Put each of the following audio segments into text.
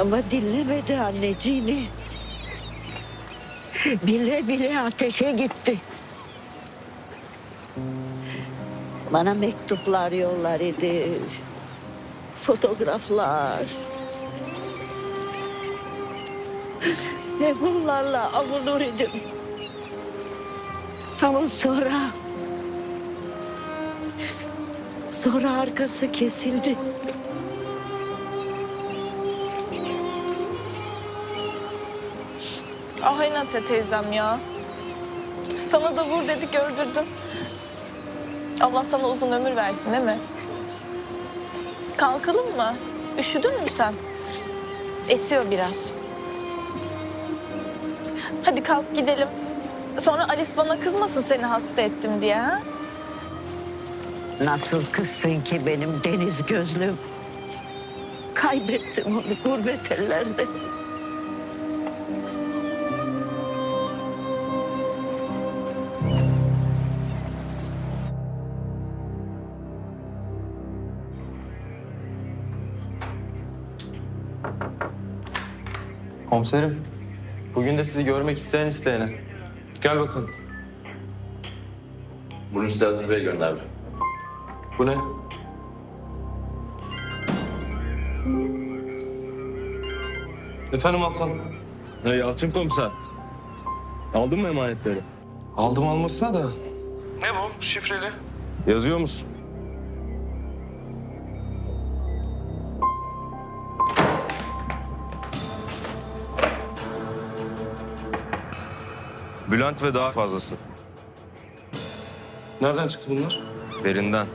Ama dinlemedi anneciğini. Bile bile ateşe gitti. Bana mektuplar yollar idi. Fotoğraflar. Ve bunlarla avunur idim. Ama sonra... Sonra arkası kesildi. Ah Aynate teyzem ya. Sana da vur dedik öldürdün. Allah sana uzun ömür versin değil mi? Kalkalım mı? Üşüdün mü sen? Esiyor biraz. Hadi kalk gidelim. Sonra Alice bana kızmasın seni hasta ettim diye ha? Nasıl kızsın ki benim deniz gözlüm? Kaybettim onu gurbet ellerde. Komiserim, bugün de sizi görmek isteyen isteyene. Gel bakalım. Bunu size Aziz Bey gönderdi. Bu ne? Efendim Altan. Ya Yalçın komiser. Aldın mı emanetleri? Aldım almasına da. Ne bu? Şifreli. Yazıyor musun? Bülent ve daha fazlası. Nereden çıktı bunlar? Derinden.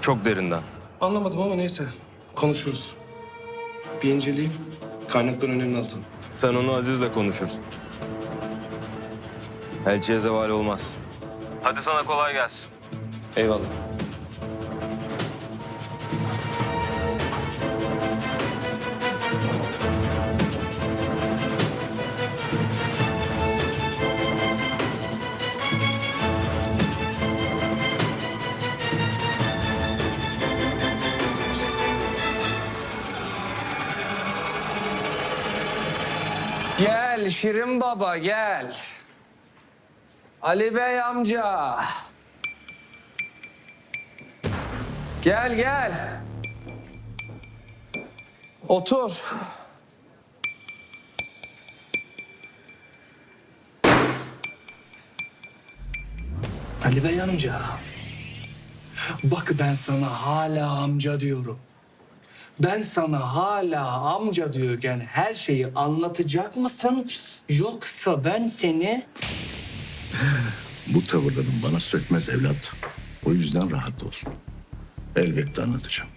Çok derinden. Anlamadım ama neyse. Konuşuruz. Bir inceleyeyim. Kaynaklar önemli Altan. Sen onu Aziz'le konuşursun. Elçiye zeval olmaz. Hadi sana kolay gelsin. Eyvallah. Şirin Baba gel. Ali Bey amca. Gel gel. Otur. Ali Bey amca. Bak ben sana hala amca diyorum. Ben sana hala amca diyorken her şeyi anlatacak mısın? Yoksa ben seni... Bu tavırların bana sökmez evlat. O yüzden rahat ol. Elbette anlatacağım.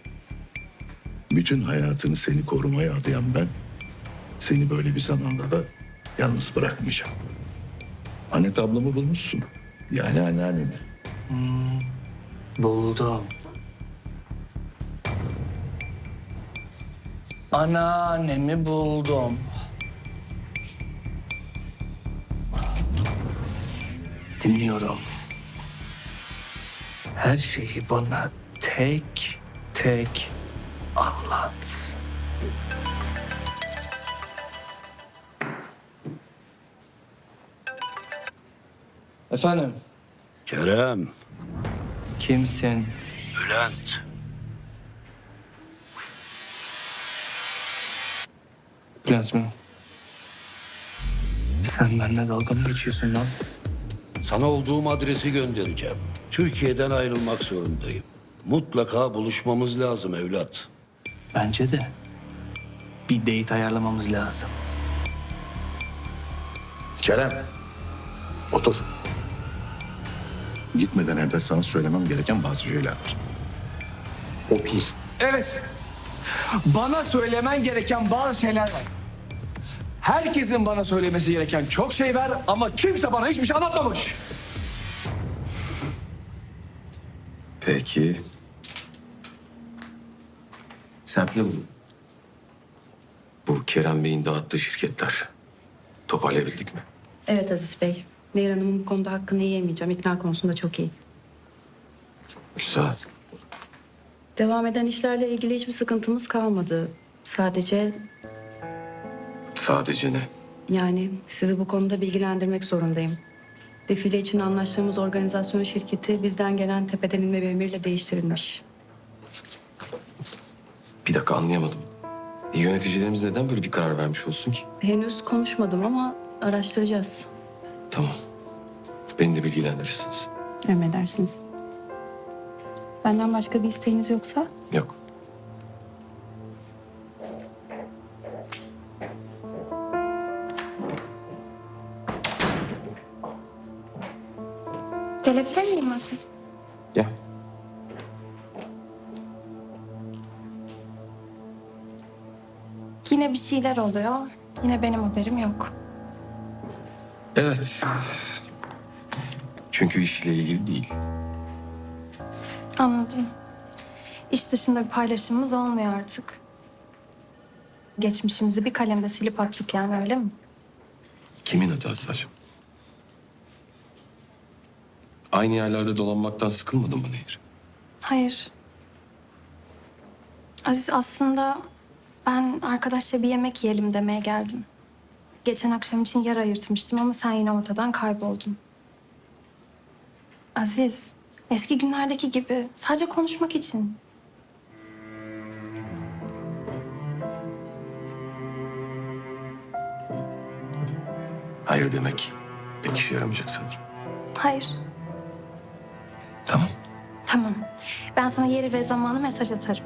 Bütün hayatını seni korumaya adayan ben... ...seni böyle bir zamanda da yalnız bırakmayacağım. Anne tablomu bulmuşsun. Yani anneanneni. Buldum. Anneannemi buldum. Dinliyorum. Her şeyi bana tek tek anlat. Efendim, Kerem, kimsin? Bülent. Bülent? Sen benimle dalga mı geçiyorsun lan? Sana olduğum adresi göndereceğim. Türkiye'den ayrılmak zorundayım. Mutlaka buluşmamız lazım evlat. Bence de. Bir date ayarlamamız lazım. Kerem. Otur. Gitmeden evvel sana söylemem gereken bazı şeyler var. Otur. Evet. Bana söylemen gereken bazı şeyler var. Herkesin bana söylemesi gereken çok şey var ama kimse bana hiçbir şey anlatmamış. Peki. Serpil bu. Bu Kerem Bey'in dağıttığı şirketler. Toparlayabildik mi? Evet Aziz Bey. Nehir Hanım'ın bu konuda hakkını yiyemeyeceğim. İkna konusunda çok iyi. Güzel. Devam eden işlerle ilgili hiçbir sıkıntımız kalmadı. Sadece Sadece ne? yani sizi bu konuda bilgilendirmek zorundayım. Defile için anlaştığımız organizasyon şirketi bizden gelen tepeden inme bir emirle değiştirilmiş. Bir dakika anlayamadım. E, yöneticilerimiz neden böyle bir karar vermiş olsun ki? Henüz konuşmadım ama araştıracağız. Tamam. Beni de bilgilendirirsiniz. Emredersiniz. Benden başka bir isteğiniz yoksa? Yok. Gelebilir miyim siz? Gel. Yine bir şeyler oluyor. Yine benim haberim yok. Evet. Çünkü işle ilgili değil. Anladım. İş dışında bir paylaşımımız olmuyor artık. Geçmişimizi bir kalemde silip attık yani öyle mi? Kimin hatası acaba? Aynı yerlerde dolanmaktan sıkılmadın mı Nehir? Hayır. Aziz aslında ben arkadaşla bir yemek yiyelim demeye geldim. Geçen akşam için yer ayırtmıştım ama sen yine ortadan kayboldun. Aziz, eski günlerdeki gibi sadece konuşmak için. Hayır demek pek işe yaramayacak sanırım. Hayır, Tamam. Ben sana yeri ve zamanı mesaj atarım.